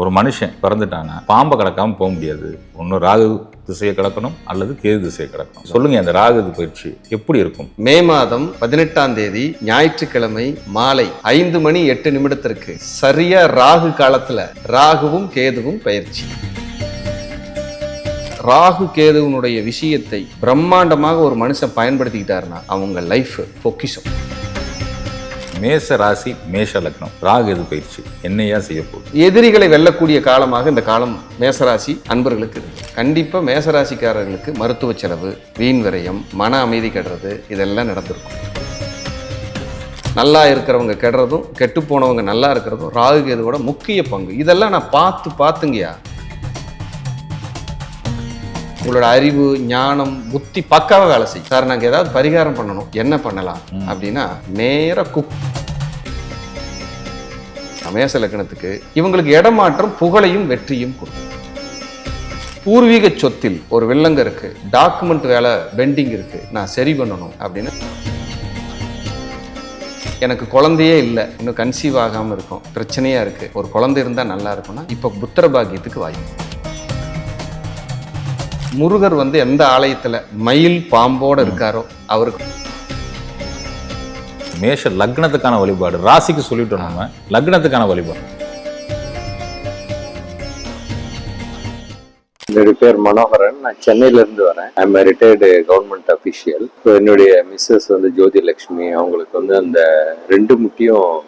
ஒரு மனுஷன் பிறந்துட்டானா பாம்பை கடக்காமல் போக முடியாது. ஒன்று ராகு திசையை கடக்கணும் அல்லது கேது திசையை கடக்கணும் சொல்லுங்க அந்த ராகு பயிற்சி எப்படி இருக்கும்? மே மாதம் பதினெட்டாம் தேதி ஞாயிற்றுக்கிழமை மாலை ஐந்து மணி எட்டு நிமிடத்திற்கு சரியா ராகு காலத்துல ராகுவும் கேதுவும் பயிற்சி. ராகு கேதுவனுடைய விஷயத்தை பிரம்மாண்டமாக ஒரு மனுஷன் பயன்படுத்திக்கிட்டாருன்னா அவங்க லைஃப் பொக்கிஷம் மேச ராசி மேஷ லக்னம். ராகு எது பயிற்சி? என்னையா செய்ய போகுது? எதிரிகளை வெல்லக்கூடிய காலமாக இந்த காலம் மேசராசி அன்பர்களுக்கு. இருக்கு கண்டிப்பா மேசராசிக்காரர்களுக்கு மருத்துவ செலவு வீண் விரயம் மன அமைதி கெடுறது இதெல்லாம் நடந்திருக்கும். நல்லா இருக்கிறவங்க கெடுறதும் கெட்டு போனவங்க நல்லா இருக்கிறதும் ராகு கேதுவோட முக்கிய பங்கு. இதெல்லாம் நான் பார்த்து பார்த்துங்கயா உங்களோட அறிவு ஞானம் புத்தி பக்காவாக வேலை செய்யும். சார் நாங்கள் ஏதாவது பரிகாரம் பண்ணணும். என்ன பண்ணலாம்? அப்படின்னா நேர குக் மேச லக்கணத்துக்கு இவங்களுக்கு இடமாற்றம் புகழையும் வெற்றியும் கொடுக்கும். பூர்வீக சொத்தில் ஒரு வில்லங்க இருக்கு. டாக்குமெண்ட் வேலை பெண்டிங் இருக்கு. நான் சரி பண்ணணும் அப்படின்னு. எனக்கு குழந்தையே இல்லை. இன்னும் கன்சீவ் ஆகாமல் இருக்கும். பிரச்சனையா இருக்கு. ஒரு குழந்தை இருந்தால் நல்லா இருக்கும்னா இப்போ புத்திர பாக்கியத்துக்கு வாய்ப்பு. முருகர் வந்து எந்த ஆலயத்துல மயில் பாம்போட இருக்காரோ அவருக்கு மேஷ லக்னத்துக்கான வழிபாடு. ராசிக்கு சொல்லிட்டோம் நம்ம. லக்னத்துக்கான வழிபாடு. என்னுடைய பேர் மனோகரன். நான் சென்னையில இருந்து வரேன். ஐம் ரிட்டையர்டு கவர்மெண்ட் அஃபிஷியல் என்னுடைய மிஸ்ஸஸ் வந்து ஜோதி லட்சுமி அவங்களுக்கு வந்து அந்த ரெண்டு முட்டியும்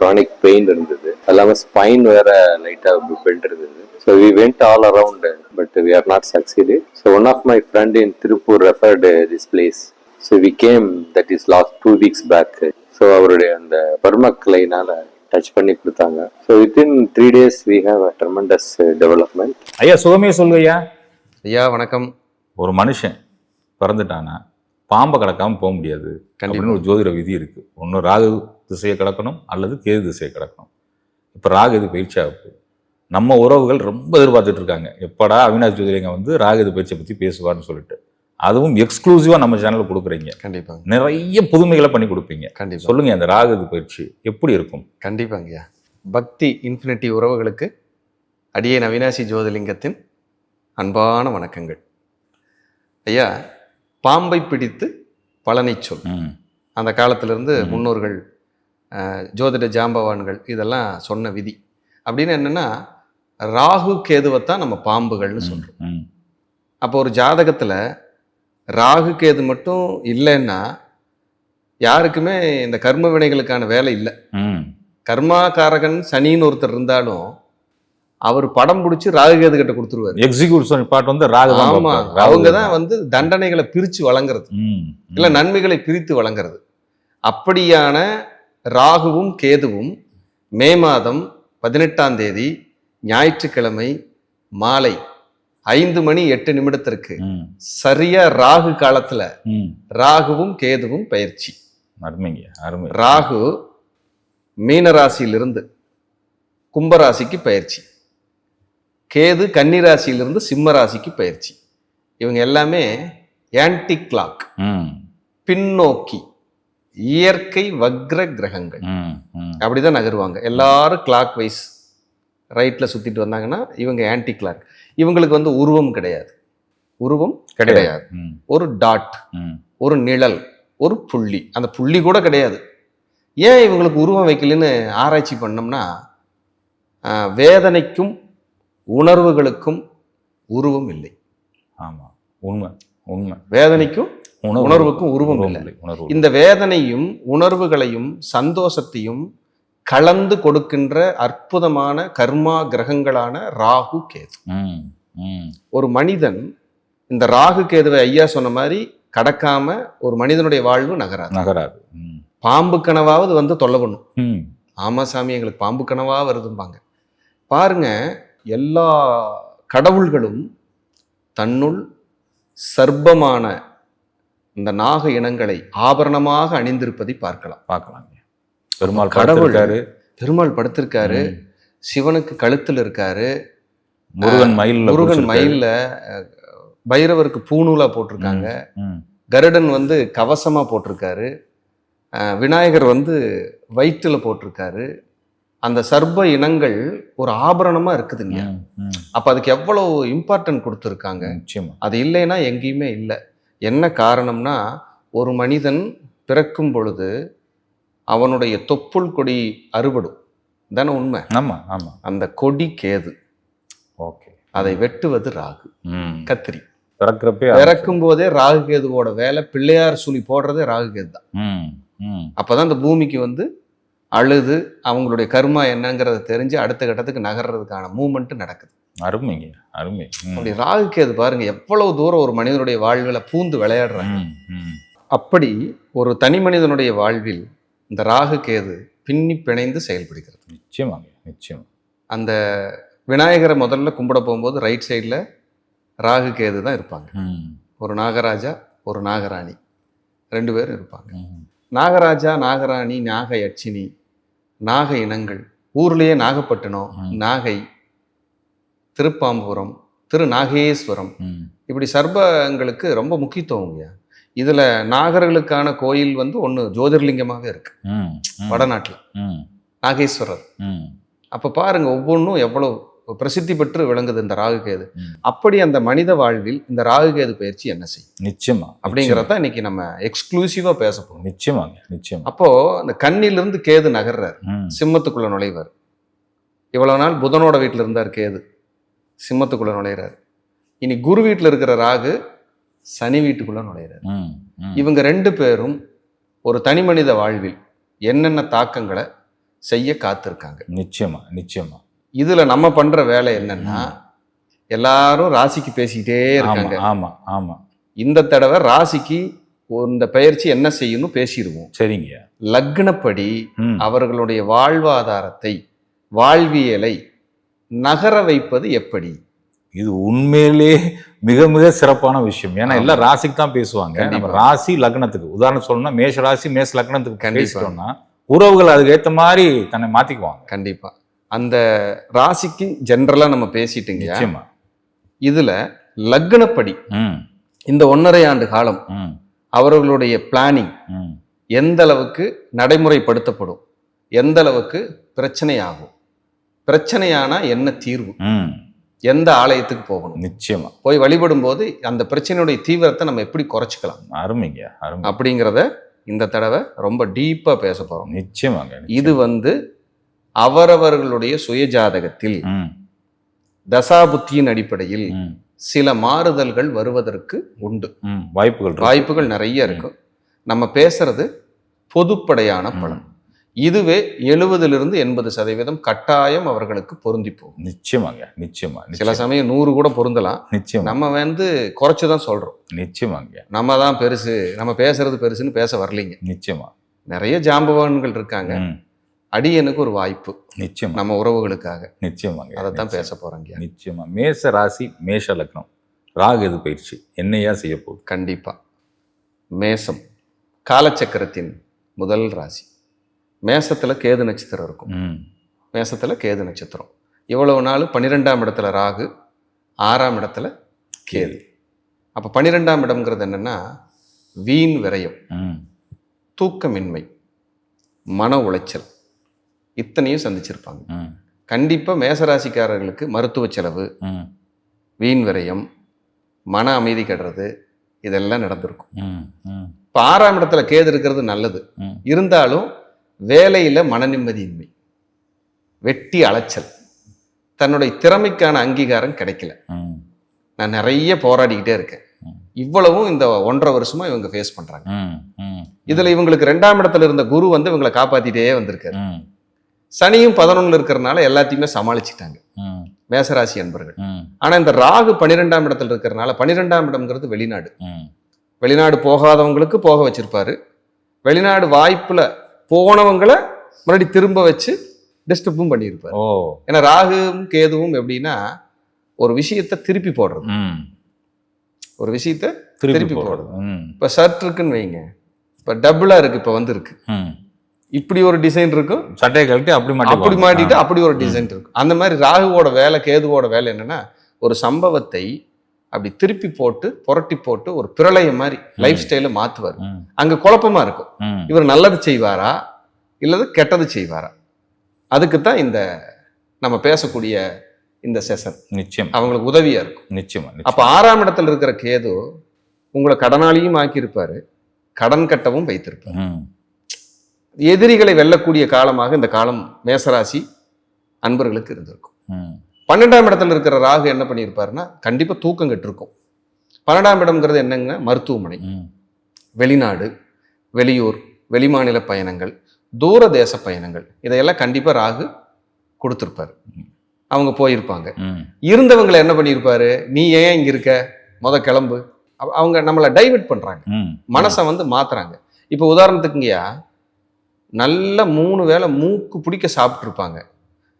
chronic பெயின் இருந்தது. அது இல்லாமல் ஸ்பைன் வேற லைட்டாக பெல்ட் இருந்தது so we went all around but we are not succeed so one of my friend in Tiruppur referred this place so we came that is last two weeks back so அவருடைய அந்த பர்மக்கலைனால touch பண்ணி கொடுத்தாங்க. So within three days we have a tremendous development ஐயா சுகமே சொல்லுங்கய்யா. ஐயா வணக்கம். ஒரு மனுஷன் பிறந்துட்டானா பாம்பை கடக்காம போக முடியாது அப்படின்னு ஒரு ஜோதிட விதி இருக்கு. ஒன்று ராகு திசையை கடக்கணும் அல்லது கேது திசையை கடக்கணும். இப்போ ராகு இது பயிற்சி ஆகுது நம்ம உறவுகள் ரொம்ப எதிர்பார்த்துட்டு இருக்காங்க எப்படா அவினாஷ் ஜோதிடங்க வந்து ராகு இது பயிற்சியை பற்றி பேசுவார்னு சொல்லிட்டு. அதுவும் எக்ஸ்க்ளூசிவாக நம்ம சேனலில் கொடுக்குறீங்க. கண்டிப்பாங்க. நிறைய புதுமைகளை பண்ணி கொடுப்பீங்க. கண்டிப்பா. சொல்லுங்க அந்த ராகு இது பயிற்சி எப்படி இருக்கும்? கண்டிப்பாங்கய்யா. பக்தி இன்ஃபினிட்டி உறவுகளுக்கு அடியேன் அவினாசி ஜோதிலிங்கத்தின் அன்பான வணக்கங்கள். ஐயா பாம்பை பிடித்து பலனை சொல். அந்த காலத்திலிருந்து. முன்னோர்கள் ஜோதிட ஜாம்பவான்கள் இதெல்லாம் சொன்ன விதி. அப்படின்னு என்னன்னா ராகு கேதுவைத்தான் நம்ம பாம்புகள்னு சொல்றோம். ம். அப்போ ஒரு ஜாதகத்துல ராகு கேது மட்டும் இல்லைன்னா யாருக்குமே இந்த கர்ம வினைகளுக்கான வேலை இல்லை. ம். கர்மாகாரகன் சனின்னு ஒருத்தர் இருந்தாலும் அவர் படம் பிடிச்சி ராகுகேது கிட்ட கொடுத்துருவாரு. எக்ஸிக்யூட்டிவ் பார்ட் வந்து ராகு ஆமா. ராகு அவங்க தான் வந்து தண்டனைகளை பிரிச்சு வழங்குறது. இல்ல நன்மைகளை பிரித்து வழங்குறது. அப்படியான ராகுவும் கேதுவும் மே மாதம் பதினெட்டாம் தேதி ஞாயிற்றுக்கிழமை மாலை ஐந்து மணி எட்டு நிமிடத்திற்கு சரியா ராகு காலத்துல ராகுவும் கேதுவும் பயிற்சி. அருமைங்க அருமை. ராகு மீனராசியிலிருந்து கும்பராசிக்கு பயிற்சி. கேது கன்னிராசியிலிருந்து சிம்ம ராசிக்கு பயிற்சி. இவங்க எல்லாமே ஆன்டி கிளாக் பின்னோக்கி இயற்கை வக்ர கிரகங்கள். அப்படிதான் நகருவாங்க. எல்லாரும் கிளாக் வைஸ் ரைட்டில் சுற்றிட்டு வந்தாங்கன்னா இவங்க ஆன்டி கிளாக் இவங்களுக்கு வந்து உருவம் கிடையாது. உருவம் கிடையாது. ஒரு டாட் ஒரு நிழல் ஒரு புள்ளி. அந்த புள்ளி கூட கிடையாது. ஏன் இவங்களுக்கு உருவம் வைக்கலன்னு ஆராய்ச்சி பண்ணோம்னா வேதனைக்கும் உணர்வுகளுக்கும் உருவம் இல்லை. ஆமா. உண்மை. உண்மை. வேதனைக்கும் உணர்வுக்கும் உருவம் இல்லை. இந்த வேதனையும் உணர்வுகளையும் சந்தோஷத்தையும் கலந்து கொடுக்கின்ற அற்புதமான கர்மா கிரகங்களான ராகு கேது. ஒரு மனிதன் இந்த ராகு கேதுவை ஐயா சொன்ன மாதிரி கடக்காம ஒரு மனிதனுடைய வாழ்வு நகராது. நகராது. பாம்பு கனவாவது வந்து தொல்லை பண்ணும். ஆமா சாமி எங்களுக்கு பாம்பு கனவா வருதும்பாங்க. பாருங்க எல்லா கடவுள்களும் தன்னுள் சர்ப்பமான இந்த நாக இனங்களை ஆபரணமாக அணிந்திருப்பதை பார்க்கலாம். பார்க்கலாங்க பெருமாள் கடவுள் பெருமாள் படுத்திருக்காரு. சிவனுக்கு கழுத்தில் இருக்காரு. முருகன் மயில் முருகன் மயில்ல பைரவருக்கு பூணூலா போட்டிருக்காங்க. கருடன் வந்து கவசமா போட்டிருக்காரு. விநாயகர் வந்து வயிற்றுல போட்டிருக்காரு. அந்த சர்ப இனங்கள் ஒரு ஆபரணமா இருக்குதுங்க. அப்ப அதுக்கு எவ்வளவு இம்பார்ட்டன்ட் கொடுத்துருக்காங்க? நிச்சயமா. அது இல்லைன்னா எங்கேயுமே இல்லை. என்ன காரணம்னா ஒரு மனிதன் பிறக்கும் பொழுது அவனுடைய தொப்புள் கொடி அறுபடும். தானே உண்மை? ஆமா ஆமா. அந்த கொடி கேது. ஓகே. அதை வெட்டுவது ராகு. ம். கத்திரி. பிறக்கிறப்பே பிறக்கும் போதே ராகு கேதுவோட வேலை பிள்ளையார் சுழி போடுறதே ராகு கேது தான். அப்பதான் இந்த பூமிக்கு வந்து அழுது அவங்களுடைய கர்மா என்னங்கிறத தெரிஞ்சு அடுத்த கட்டத்துக்கு நகர்றதுக்கான மூமெண்ட் நடக்குது. அருமைங்க அருமை. அப்படி ராகு கேது பாருங்க எவ்வளவு தூரம் ஒரு மனிதனுடைய வாழ்வில் பூந்து விளையாடுறாங்க. அப்படி ஒரு தனி மனிதனுடைய வாழ்வில் இந்த ராகு கேது பின்னி பிணைந்து செயல்படுகிறது. நிச்சயமாங்க நிச்சயம். அந்த விநாயகரை முதல்ல கும்பிட போகும்போது ரைட் சைடில் ராகு கேது தான் இருப்பாங்க. ஒரு நாகராஜா ஒரு நாகராணி. ரெண்டு பேரும் இருப்பாங்க. நாகராஜா நாகராணி நாக யட்சினி நாக இனங்கள் ஊர்லேயே நாகப்பட்டினம். நாகை திருப்பாம்புரம் திரு நாகேஸ்வரம். இப்படி சர்பங்களுக்கு ரொம்ப முக்கியத்துவம்ங்க இதில் நாகர்களுக்கான கோயில் வந்து ஒன்று ஜோதிர்லிங்கமாகவே இருக்கு. வடநாட்டில். நாகேஸ்வரர். அப்போ பாருங்க ஒவ்வொன்றும் எவ்வளோ பிரசித்தி பெற்று விளங்குது இந்த ராகுகேது. அப்படி அந்த மனித வாழ்வில் இந்த ராகுகேது பயிற்சி என்ன செய்யும்? நிச்சயமா அப்படிங்கிறத இன்னைக்கு நம்ம எக்ஸ்க்ளூசிவா பேச போறோம். நிச்சயமாங்க நிச்சயமா. அப்போ அந்த கண்ணிலிருந்து கேது நகர்றார். சிம்மத்துக்குள்ள நுழைவார். இவ்வளவு நாள் புதனோட வீட்டில் இருந்தார் கேது. சிம்மத்துக்குள்ள நுழையிறார். இனி குரு வீட்டில் இருக்கிற ராகு சனி வீட்டுக்குள்ள நுழையிறார். இவங்க ரெண்டு பேரும் ஒரு தனி மனித வாழ்வில் என்னென்ன தாக்கங்களை செய்ய காத்திருக்காங்க. நிச்சயமா நிச்சயமா. இதுல நம்ம பண்ற வேலை என்னன்னா எல்லாரும் ராசிக்கு பேசிக்கிட்டே இருக்காங்க. ஆமா ஆமா. இந்த தடவை ராசிக்கு இந்த பயிற்சி என்ன செய்யணும் பேசிடுவோம். சரிங்க. லக்னப்படி அவர்களுடைய வாழ்வாதாரத்தை வாழ்வியலை நகர வைப்பது எப்படி? இது உண்மையிலே மிக மிக சிறப்பான விஷயம். ஏன்னா எல்லாம் ராசிக்கு தான் பேசுவாங்க. நம்ம. ராசி லக்னத்துக்கு. உதாரணம் சொல்லணும்னா மேஷ ராசி மேஷ லக்னத்துக்கு. பேசிட்டோம்னா உறவுகள் அதுக்கு ஏத்த மாதிரி தன்னை மாத்திக்குவாங்க. கண்டிப்பா. அந்த ராசிக்கு ஜென்ரலா நம்ம பேசிட்டுங்க. நிச்சயமா. இதுல லக்னப்படி ம், இந்த ஒன்றரை ஆண்டு காலம் ம், அவர்களுடைய பிளானிங் ம். எந்த அளவுக்கு நடைமுறைப்படுத்தப்படும்? எந்த அளவுக்கு பிரச்சனை ஆகும் பிரச்சனையானா என்ன தீர்வு? ம், எந்த ஆலயத்துக்கு போகணும்? நிச்சயமா. போய் வழிபடும் போது அந்த பிரச்சனையுடைய தீவிரத்தை நம்ம எப்படி குறைச்சிக்கலாம்? அருமைங்க அருமை. அப்படிங்கிறத இந்த தடவை ரொம்ப டீப்பா பேச போறோம். நிச்சயமாங்க இது வந்து அவரவர்களுடைய சுயஜாதகத்தில் தசாபுத்தியின் அடிப்படையில் சில மாறுதல்கள் வருவதற்கு உண்டு. வாய்ப்புகள். வாய்ப்புகள் நிறைய இருக்கும் நம்ம பேசுறது பொதுப்படையான பலன். இதுவே எழுபதிலிருந்து எண்பது சதவீதம் கட்டாயம் அவர்களுக்கு பொருந்தி போகும். நிச்சயமாங்க நிச்சயமா சில சமயம் நூறு கூட பொருந்தலாம். நிச்சயமா. நம்ம வந்து குறைச்சு தான் சொல்றோம். நிச்சயமாங்க. நம்ம தான் பெருசு நம்ம பேசுறது பெருசுன்னு பேச வரலைங்க. நிச்சயமா. நிறைய ஜாம்பவான்கள் இருக்காங்க. அடியனுக்கு ஒரு வாய்ப்பு. நிச்சயமா. நம்ம உறவுகளுக்காக. நிச்சயமாங்க அதைத்தான் நிச்சயமா. பேச போறோங்க. நிச்சயமா. மேஷ ராசி மேஷ லக்னம். ராகு எது பயிற்சி? என்னையா செய்ய போகுது? கண்டிப்பா. மேசம். காலச்சக்கரத்தின் முதல் ராசி. மேசத்துல கேது நட்சத்திரம் இருக்கும். மேசத்துல கேது நட்சத்திரம். இவ்வளவு நாள்? பன்னிரெண்டாம் இடத்துல ராகு ஆறாம் இடத்துல கேது. அப்ப பன்னிரெண்டாம் இடம்ங்கிறது என்னன்னா வீண் விரயம் தூக்கமின்மை மன உளைச்சல். இத்தனையும் சந்திச்சிருப்பாங்க. ம், கண்டிப்பா மேசராசிக்காரர்களுக்கு மருத்துவ செலவு வீண் விரயம் மன அமைதி கெடுறது இதெல்லாம் நடந்திருக்கும். இப்போ ஆறாம் இடத்துல கேது இருக்கிறது நல்லது. இருந்தாலும் வேலையில மன நிம்மதியின்மை வெட்டி அலைச்சல். தன்னுடைய திறமைக்கான அங்கீகாரம் கிடைக்கல. நான் நிறைய போராடிக்கிட்டே இருக்கேன். இவ்வளவும் இந்த ஒன்றரை வருஷமா இவங்க ஃபேஸ் பண்றாங்க. இதுல இவங்களுக்கு ரெண்டாம் இடத்துல இருந்த குரு வந்து இவங்களை காப்பாத்திட்டே வந்திருக்காரு. சனியும் பதினொன்னுல இருக்கிறனால எல்லாத்தையுமே சமாளிச்சுட்டாங்க. மேசராசி அன்பர்கள். ஆனா இந்த ராகு பன்னிரெண்டாம் இடத்துல இருக்கிறனால பன்னிரெண்டாம் இடம்ங்கிறது வெளிநாடு. வெளிநாடு போகாதவங்களுக்கு போக வச்சிருப்பாரு. வெளிநாடு வாய்ப்புல போனவங்களை மறுபடியும் திரும்ப வச்சு டிஸ்டர்பும் பண்ணியிருப்பாரு. ஓ. ஏன்னா ராகுவும் கேதுவும் எப்படின்னா ஒரு விஷயத்தை திருப்பி போடுறது. ம். ஒரு விஷயத்த திருப்பி போடுறது. இப்போ ஷர்ட் இருக்குன்னு வைங்க. இப்போ டபுளா இருக்கு இப்போ வந்திருக்கு. ம். இப்படி ஒரு டிசைன் இருக்கும். சட்டையை கழட்டி அப்படி மாட்டி அப்படி மாட்டிட்டு அப்படி ஒரு டிசைன் இருக்கும். அந்த மாதிரி ராகுவோட வேலை கேதுவோட வேலை என்னன்னா ஒரு சம்பவத்தை அப்படி திருப்பி போட்டு புரட்டி போட்டு ஒரு பிரளய மாதிரி லைஃப் ஸ்டைல மாத்துவார். அங்க குழப்பமா இருக்கும். இவர் நல்லது செய்வாரா? இல்லது கெட்டது செய்வாரா? அதுக்கு தான் இந்த நம்ம பேசக்கூடிய இந்த செஷன் நிச்சயம். அவங்களுக்கு உதவியா இருக்கும். நிச்சயமா அப்ப ஆறாம் இடத்துல இருக்கிற கேது உங்களை கடனாளியும் ஆக்கியிருப்பாரு கடன் கட்டவும் வைத்திருப்பார். எதிரிகளை வெல்லக்கூடிய காலமாக இந்த காலம் மேசராசி அன்பர்களுக்கு இருந்திருக்கும். பன்னெண்டாம் இடத்துல இருக்கிற ராகு என்ன பண்ணியிருப்பாருன்னா கண்டிப்பா தூக்கம் கெட்டிருக்கும். பன்னெண்டாம் இடம்ங்கிறது என்னங்கன்னா மருத்துவமனை. வெளிநாடு வெளியூர் வெளிமாநில பயணங்கள் தூர தேச பயணங்கள். இதையெல்லாம் கண்டிப்பா ராகு கொடுத்துருப்பாரு. அவங்க போயிருப்பாங்க. இருந்தவங்களை என்ன பண்ணியிருப்பாரு? நீ ஏன் இங்க இருக்க? முத கிளம்பு. அவ- அவங்க நம்மளை டைவர்ட் பண்றாங்க. ம். மனசை வந்து மாத்துறாங்க. இப்போ உதாரணத்துக்குங்கய்யா நல்ல மூணு வேளை மூக்கு பிடிக்க சாப்பிட்ருப்பாங்க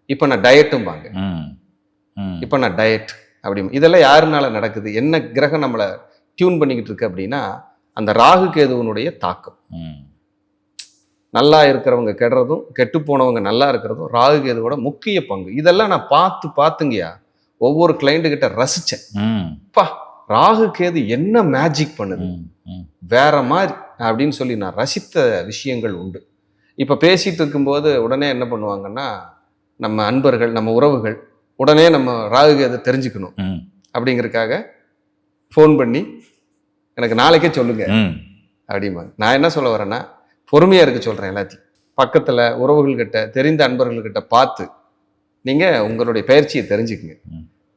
இப்போ நான் டயட்டும்பாங்க இப்போ நான் டயட் அப்படி இதெல்லாம் யாருனால நடக்குது? என்ன கிரகம் நம்மளை டியூன் பண்ணிக்கிட்டு இருக்கு அப்படின்னா அந்த ராகு கேதுவனுடைய தாக்கம். நல்லா இருக்கிறவங்க கெடுறதும் கெட்டு போனவங்க நல்லா இருக்கிறதும் ராகு கேதுவோட முக்கிய பங்கு. இதெல்லாம் நான் பார்த்து பார்த்துங்கய்யா ஒவ்வொரு கிளைண்ட்டு கிட்ட ரசிச்சேன். ம். அப்பா ராகு கேது என்ன மேஜிக் பண்ணுது? வேற மாதிரி அப்படின்னு சொல்லி நான் ரசித்த விஷயங்கள் உண்டு. இப்போ பேசிட்டு இருக்கும்போது உடனே என்ன பண்ணுவாங்கன்னா நம்ம அன்பர்கள் நம்ம உறவுகள் உடனே நம்ம ராகு கேது தெரிஞ்சுக்கணும். அப்படிங்கறதுக்காக ஃபோன் பண்ணி எனக்கு நாளைக்கே சொல்லுங்க. ம். அப்படிம்பாங்க. நான் என்ன சொல்ல வரேன்னா பொறுமையா இருக்க சொல்றேன் எல்லாத்தையும். பக்கத்துல உறவுகள்கிட்ட தெரிந்த அன்பர்கள்கிட்ட பார்த்து நீங்க உங்களுடைய பயிற்சியை தெரிஞ்சுக்குங்க.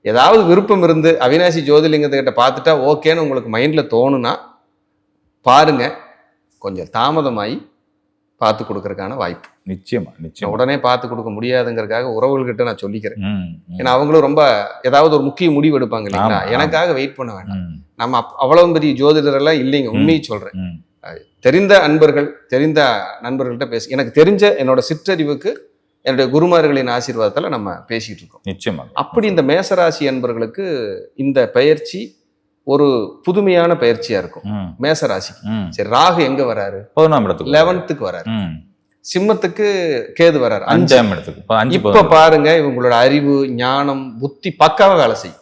ஏதாவது விருப்பம் இருந்து அவினாசி ஜோதிலிங்கத்துக்கிட்ட பார்த்துட்டா ஓகேன்னு உங்களுக்கு மைண்ட்ல தோணுனா பாருங்க. கொஞ்சம் தாமதமாகி பார்த்து கொடுக்கறதுக்கான வாய்ப்பு. நிச்சயமா நிச்சயமா. உடனே பார்த்து கொடுக்க முடியாதுங்கிறதுக்காக உறவுகள்கிட்ட நான் சொல்லிக்கிறேன். ஏன்னா அவங்களும் ரொம்ப ஏதாவது ஒரு முக்கிய முடிவு எடுப்பாங்க இல்லைங்களா. எனக்காக வெயிட் பண்ண வேண்டாம். நம்ம அவ்வளவு பெரிய ஜோதிடர் எல்லாம் இல்லைங்க உண்மையை சொல்றேன். தெரிந்த அன்பர்கள் தெரிந்த நண்பர்கள்ட்ட பேச எனக்கு தெரிஞ்ச என்னோட சிற்றறிவுக்கு என்னுடைய குருமார்களின் ஆசீர்வாதத்துல நம்ம பேசிட்டு இருக்கோம். நிச்சயமா. அப்படி இந்த மேசராசி அன்பர்களுக்கு இந்த பயிற்சி ஒரு புதுமையான பயிற்சியா இருக்கும். ம். மேசராசிக்கு ம். சரி ராகு எங்க வராரு? பதினொன்றாம் இடத்துக்கு லெவன்த்துக்கு வராரு. சிம்மத்துக்கு கேது வராரு. அஞ்சு. அஞ்சாம் இடத்துக்கு. இப்ப. பாருங்க இவங்களோட அறிவு ஞானம் புத்தி பக்காவா வேலை செய்யும்.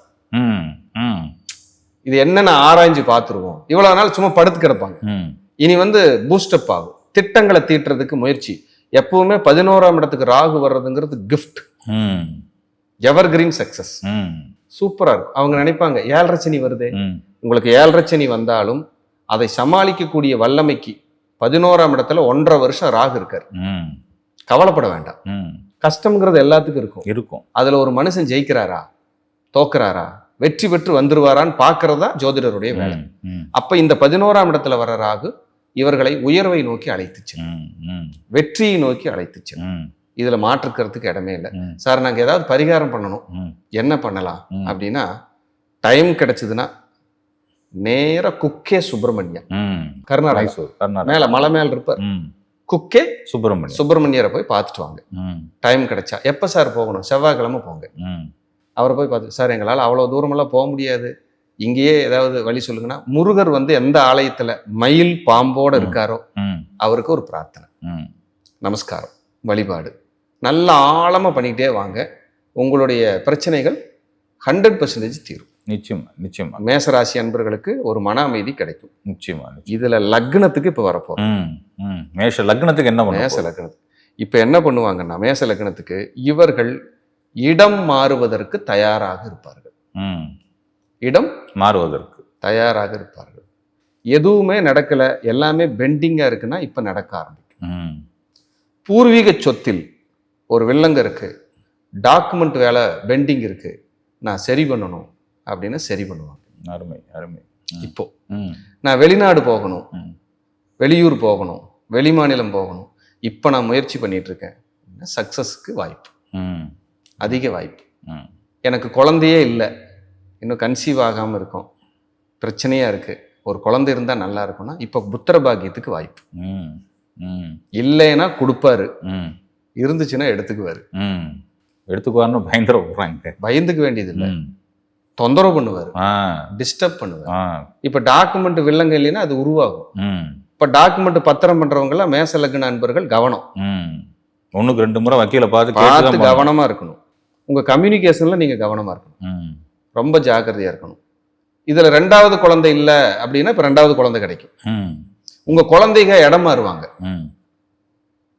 இது என்னன்னு ஆராய்ஞ்சு பார்த்துருவோம். இவ்வளவு நாள் சும்மா படுத்து கிடப்பாங்க. இனி வந்து பூஸ்டப் ஆகும். திட்டங்களை தீட்டுறதுக்கு முயற்சி. எப்பவுமே பதினோராம் இடத்துக்கு ராகு வர்றதுங்கிறது கிஃப்ட் எவர் கிரீன் சக்சஸ் ம் சூப்பரா இருக்கும். அவங்க நினைப்பாங்க ஏழரை சனி வருதே. உங்களுக்கு ஏழரை சனி வந்தாலும் அதை சமாளிக்கக்கூடிய வல்லமைக்கு பதினோராம் இடத்துல ஒன்றரை வருஷம் ராகு இருக்காரு. கவலைப்பட வேண்டாம். கஷ்டம்ங்கிறது எல்லாத்துக்கும் இருக்கும். இருக்கும். அதுல ஒரு மனுஷன் ஜெயிக்கிறாரா? தோக்குறாரா? வெற்றி பெற்று வந்துருவாரான்னு பாக்குறதா ஜோதிடருடைய வேலை. அப்ப இந்த பதினோராம் இடத்துல வர ராகு இவர்களை உயர்வை நோக்கி அழைத்துச்சு வெற்றியை நோக்கி அழைத்துச்சு இதுல மாற்றுக்கிறதுக்கு இடமே இல்லை. சார் நாங்க ஏதாவது பரிகாரம் பண்ணணும். என்ன பண்ணலாம். அப்படின்னா டைம் கிடைச்சதுன்னா நேரா குக்கே சுப்பிரமணியம் கர்நாடகா மேல மலை மேல இருப்பார். குக்கே சுப்பிரமணியம் சுப்பிரமணியரை போய் பார்த்துட்டு வாங்க. டைம் கிடைச்சா. எப்ப சார் போகணும்? செவ்வாய்க்கிழமை போங்க. அவரை போய் பார்த்து சார் எங்களால் அவ்வளோ தூரமெல்லாம் போக முடியாது. இங்கேயே ஏதாவது வழி சொல்லுங்கன்னா முருகர் வந்து எந்த ஆலயத்துல மயில் பாம்போட. இருக்காரோ அவருக்கு ஒரு பிரார்த்தனை. நமஸ்காரம். வழிபாடு. நல்ல ஆழமா பண்ணிக்கிட்டே வாங்க. உங்களுடைய பிரச்சனைகள் ஹண்ட்ரட் பர்சன்டேஜ் தீரும். நிச்சயமா நிச்சயமா. மேசராசி அன்பர்களுக்கு ஒரு மன அமைதி கிடைக்கும். நிச்சயமா. இதுல லக்னத்துக்கு இப்ப வரப்போறோம். ம் ம். மேஷ லக்னத்துக்கு என்ன மேச லக்னத்துக்கு. இப்ப என்ன பண்ணுவாங்கன்னா மேச லக்னத்துக்கு இவர்கள் இடம் மாறுவதற்கு தயாராக இருப்பார்கள். ம். இடம் மாறுவதற்கு. தயாராக இருப்பார்கள். எதுவுமே நடக்கல எல்லாமே பெண்டிங்கா இருக்குன்னா இப்ப நடக்க ஆரம்பிக்கும். பூர்வீக சொத்தில் ஒரு வில்லங்க இருக்கு. டாக்குமெண்ட் வேலை பெண்டிங் இருக்கு. நான் சரி பண்ணணும் அப்படின்னு சரி பண்ணுவாங்க. அருமை அருமை. இப்போ நான் வெளிநாடு போகணும். வெளியூர் போகணும். வெளிமாநிலம் போகணும். இப்போ நான் முயற்சி பண்ணிட்டு இருக்கேன் சக்சஸ்க்கு வாய்ப்பு. ம். அதிக வாய்ப்பு. எனக்கு குழந்தையே இல்லை. இன்னும் கன்சீவ் ஆகாமல் இருக்கும். பிரச்சனையாக இருக்குது ஒரு குழந்தை இருந்தால் நல்லா இருக்கும்னா இப்போ புத்திர பாக்கியத்துக்கு வாய்ப்பு இல்லைன்னா கொடுப்பாரு. ம். இருந்துச்சுன்னா எடுத்துக்குவாரு. ம். எடுத்துக்குவாருன்னு பயங்கர விட்றாங்க பயந்துக்க வேண்டியதில்லை. ம். தொந்தரவு பண்ணுவார். டிஸ்டர்ப் பண்ணுவார். இப்போ டாக்குமெண்ட் வில்லங்க இல்லைன்னா அது உருவாகும். ம். இப்போ டாக்குமெண்ட் பத்திரம் பண்றவங்கலாம் மேச லக்ன அன்பர்கள் கவனம். ம். ஒண்ணுக்கு ரெண்டு முறை வக்கீல பார்த்து பார்த்து கேட்டுதான் பண்ணணும். கவனமா இருக்கணும். உங்க கம்யூனிகேஷன்ல நீங்க கவனமா இருக்கணும். ம். ரொம்ப ஜாக்கிரதையா இருக்கணும். இதுல ரெண்டாவது குழந்தை இல்ல அப்படின்னா இப்ப ரெண்டாவது குழந்தை கிடைக்கும். ம். உங்க குழந்தைங்க இடம் மாறுவாங்க. ம்.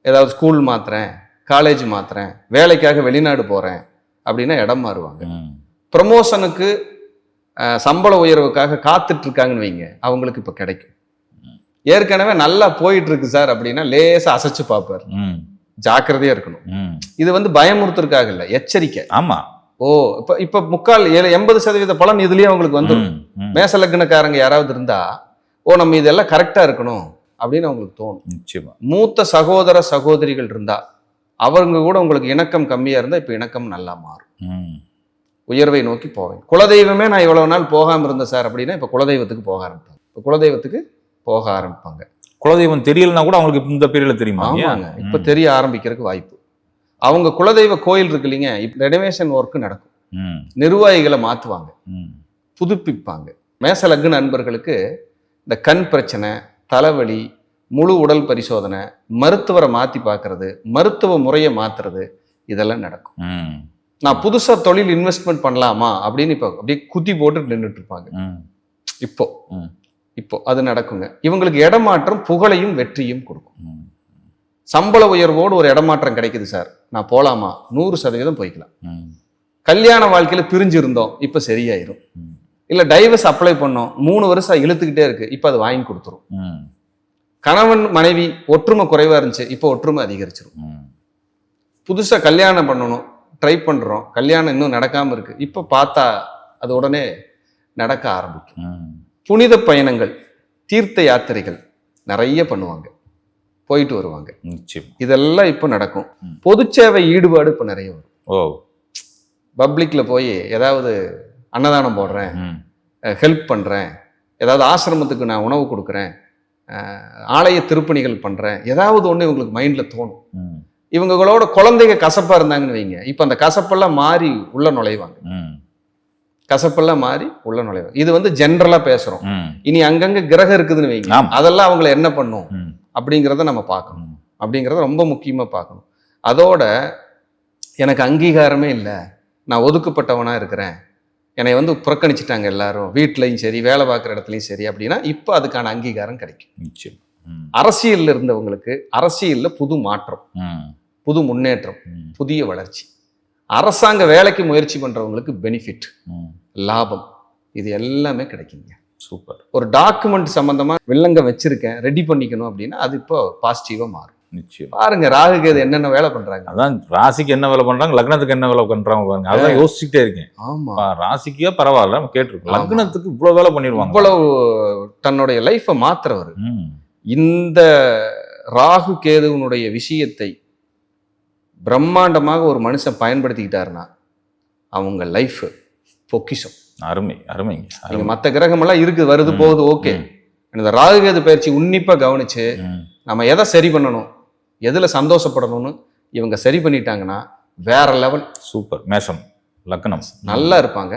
ஏதாவது ஸ்கூல் மாத்துறேன். காலேஜ் மாத்துறேன் வேலைக்காக வெளிநாடு போறேன் அப்படின்னா இடம் மாறுவாங்க. ப்ரமோஷனுக்கு சம்பள உயர்வுக்காக காத்துட்டு இருக்காங்கன்னு வைங்க அவங்களுக்கு இப்போ கிடைக்கும். ஏற்கனவே நல்லா போயிட்டு இருக்கு சார் அப்படின்னா லேசா அசைச்சு பார்ப்பாரு. ஜாக்கிரதையா இருக்கணும். இது வந்து பயமுறுத்துறதுக்காக இல்லை எச்சரிக்கை. ஆமா. ஓ இப்ப இப்ப முக்கால் எண்பது சதவீத பலன் இதுலயே அவங்களுக்கு வந்துடும். மேச லக்னக்காரங்க யாராவது இருந்தா ஓ நம்ம இதெல்லாம் கரெக்டா இருக்கணும் அப்படின்னு அவங்களுக்கு தோணும். நிச்சயமா. மூத்த சகோதர சகோதரிகள் இருந்தா அவங்க கூட உங்களுக்கு இணக்கம் கம்மியா இருந்தா இப்ப இணக்கம் நல்லா மாறும். உயர்வை நோக்கி போவேன் குலதெய்வமே நான் இவ்வளவு நாள் போகாம இருந்தேன் சார் அப்படின்னா இப்ப குலதெய்வத்துக்கு போக ஆரம்பிப்பாங்க இப்ப குலதெய்வத்துக்கு போக ஆரம்பிப்பாங்க குலதெய்வம் தெரியலனா கூட அவங்களுக்கு இந்த பீரியட்ல தெரியுமா? ஆமாங்க இப்ப. தெரிய ஆரம்பிக்கிறதுக்கு வாய்ப்பு அவங்க குலதெய்வ கோயில் இருக்கு இல்லைங்க இப்ப ரெனோவேஷன் ஒர்க் நடக்கும். நிர்வாகிகளை மாத்துவாங்க ம். புதுப்பிப்பாங்க மேச லக்ன நண்பர்களுக்கு இந்த கண் பிரச்சனை தலைவலி முழு உடல் பரிசோதனை மருத்துவரை மாற்றி பார்க்கறது மருத்துவ முறையை மாற்றுறது இதெல்லாம் நடக்கும். நான் புதுசாக தொழில் இன்வெஸ்ட்மெண்ட் பண்ணலாமா அப்படின்னு இப்போ அப்படியே குத்தி போட்டு நின்றுட்டு இருப்பாங்க. இப்போ. இப்போ அது நடக்குங்க இவங்களுக்கு இடமாற்றம் புகழையும் வெற்றியும் கொடுக்கும். சம்பள உயர்வோடு ஒரு இடமாற்றம் கிடைக்குது சார் நான் போலாமா நூறு சதவீதம் போய்க்கலாம். கல்யாண வாழ்க்கையில பிரிஞ்சு இருந்தோம் இப்போ சரியாயிரும். இல்ல டைவர்ஸ் அப்ளை பண்ணோம் மூணு வருஷம் இழுத்துக்கிட்டே இருக்கு இப்போ அது வாங்கி கொடுத்துரும். கணவன் மனைவி ஒற்றுமை குறைவா இருந்துச்சு. இப்போ ஒற்றுமை அதிகரிச்சிரும். ம். புதுசா கல்யாணம் பண்ணணும் ட்ரை பண்றோம். கல்யாணம் இன்னும் நடக்காம இருக்கு. இப்போ பார்த்தா அது உடனே நடக்க ஆரம்பிக்கும். புனித பயணங்கள் தீர்த்த யாத்திரைகள் நிறைய பண்ணுவாங்க. போயிட்டு வருவாங்க. நிச்சயம். இதெல்லாம் இப்போ நடக்கும். பொது சேவை ஈடுபாடு இப்போ நிறைய வரும். ஓ. பப்ளிக்ல போய் ஏதாவது அன்னதானம் போடுறேன். ஹெல்ப் பண்ணுறேன் ஏதாவது ஆசிரமத்துக்கு நான் உணவு கொடுக்குறேன் ஆலய திருப்பணிகள் பண்ணுறேன் ஏதாவது ஒன்று இவங்களுக்கு மைண்டில் தோணும். இவங்களோட குழந்தைங்க கசப்பாக இருந்தாங்கன்னு வைங்க இப்போ அந்த கசப்பெல்லாம் மாறி உள்ள நுழைவாங்க. கசப்பெல்லாம் மாறி உள்ள நுழைவாங்க இது வந்து ஜென்ரலாக பேசுகிறோம். இனி அங்கங்கே கிரகம் இருக்குதுன்னு வைங்க. அதெல்லாம் அவங்கள என்ன பண்ணும். அப்படிங்கிறத நம்ம பார்க்கணும். அப்படிங்கிறத ரொம்ப முக்கியமாக பார்க்கணும் அதோட எனக்கு அங்கீகாரமே இல்லை நான் ஒதுக்கப்பட்டவனாக இருக்கிறேன் என்னை வந்து புறக்கணிச்சிட்டாங்க எல்லாரும் வீட்லயும் சரி வேலை பார்க்குற இடத்துலையும் சரி அப்படின்னா இப்போ அதுக்கான அங்கீகாரம் கிடைக்கும் நிச்சயம். அரசியலில் இருந்தவங்களுக்கு அரசியலில் புது மாற்றம். புது முன்னேற்றம். புதிய வளர்ச்சி அரசாங்க வேலைக்கு முயற்சி பண்ணுறவங்களுக்கு பெனிஃபிட். லாபம் இது எல்லாமே கிடைக்குங்க சூப்பர் ஒரு டாக்குமெண்ட் சம்மந்தமாக வில்லங்க வச்சிருக்கேன் ரெடி பண்ணிக்கணும் அப்படின்னா அது இப்போ பாசிட்டிவாக மாறும் நிச்சயம். பாருங்க ராகு கேது என்னென்ன வேலை பண்றாங்க? அதான் ராசிக்கு என்ன வேலை பண்றாங்க லக்னத்துக்கு என்ன வேலை பண்றாங்க பாருங்க. அதான் யோசிச்சுட்டே இருக்கேன். ஆமா. ராசிக்கே பரவாயில்ல நம்ம கேட்டிருக்கோம். லக்னத்துக்கு இவ்வளவு வேலை பண்ணிடுவாங்க. இவ்வளவு தன்னுடைய லைஃப்பை மாத்துறவர். இந்த ராகு கேதுவனுடைய விஷயத்தை பிரம்மாண்டமாக ஒரு மனுஷன் பயன்படுத்திக்கிட்டாருன்னா அவங்க லைஃப் பொக்கிஷம். அருமை அருமைங்க மற்ற கிரகமெல்லாம் இருக்குது வருது. போகுது ஓகே. இந்த ராகு கேது பயிற்சி உன்னிப்பா கவனிச்சு. நம்ம எதை சரி பண்ணணும்? எதுல சந்தோஷப்படணும்னு இவங்க சரி பண்ணிட்டாங்கன்னா வேற லெவல் சூப்பர். மேஷம் லக்னம். நல்லா இருப்பாங்க.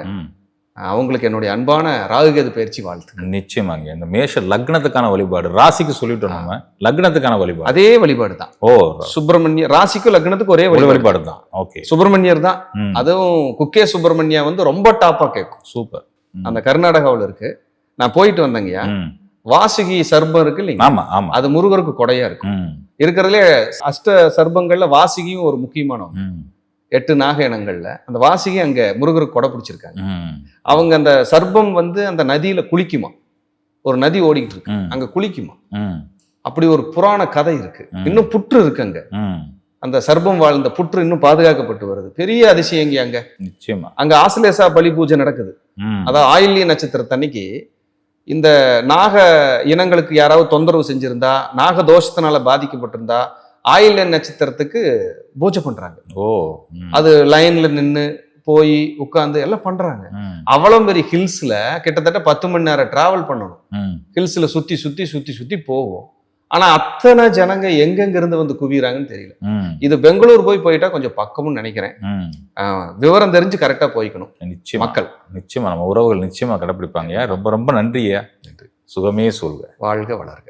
அவங்களுக்கு என்னுடைய அன்பான ராகுகேது பயிற்சி வாழ்த்து நிச்சயமாங்க. இந்த மேஷ லக்னத்துக்கான வழிபாடு ராசிக்கு சொல்லிட்டோம் நம்ம. லக்னத்துக்கான வழிபாடு. அதே வழிபாடு தான். ஓ சுப்பிரமணிய ராசிக்கும் லக்னத்துக்கு ஒரே வழிபாடு. தான். ஓகே. சுப்பிரமணியர் தான். அதுவும் குக்கே சுப்பிரமணியா வந்து ரொம்ப டாப்பா கேட்கும் சூப்பர். அந்த கர்நாடகாவுல இருக்கு. நான் போயிட்டு வந்தேங்கய்யா. வாசுகி சர்பம் இருக்கு இல்லைங்க. ஆமா ஆமா. அது முருகருக்கு கொடையா இருக்கும். இருக்கிறதுலே அஷ்ட சர்பங்கள்ல வாசுகியும் ஒரு முக்கியமானவங்க ம். எட்டு நாக இனங்கள்ல அந்த வாசுகி அங்க முருகருக்கு கொடை பிடிச்சிருக்காங்க. அவங்க அந்த சர்பம் வந்து அந்த நதியில குளிக்குமா ஒரு நதி ஓடிக்கிட்டு இருக்கு. அங்க குளிக்குமா. அப்படி ஒரு புராண கதை இருக்கு. இன்னும் புற்று இருக்கு அங்க. அந்த சர்பம் வாழ்ந்த புற்று இன்னும் பாதுகாக்கப்பட்டு வருது பெரிய அதிசயம் இங்க அங்க நிச்சயமா அங்க ஆசிலேசா பலி பூஜை நடக்குது. அதாவது ஆயில்ய நட்சத்திரத்தன்னைக்கு இந்த நாக இனங்களுக்கு யாராவது தொந்தரவு செஞ்சிருந்தா நாக தோஷத்தினால பாதிக்கப்பட்டிருந்தா ஆயில்ய நட்சத்திரத்துக்கு பூஜை பண்றாங்க ஓ. அது லைன்ல நின்று போய் உட்கார்ந்து எல்லாம் பண்றாங்க. அவ்வளவு பெரிய ஹில்ஸ்ல கிட்டத்தட்ட பத்து மணி நேரம் டிராவல் பண்ணணும். ஹில்ஸ்ல சுத்தி சுத்தி சுத்தி சுத்தி போகும் ஆனா அத்தனை ஜனங்க எங்கெங்க இருந்து வந்து குவிறாங்கன்னு தெரியல. இது பெங்களூர் போய் போயிட்டா கொஞ்சம் பக்கம்னு நினைக்கிறேன். விவரம் தெரிஞ்சு கரெக்டா போய்க்கணும். நிச்சயமா. மக்கள். நிச்சயமா நம்ம உறவுகள் நிச்சயமா கடைப்பிடிப்பாங்க. ரொம்ப ரொம்ப நன்றியா சுகமே சொல்க. வாழ்க வளர்க.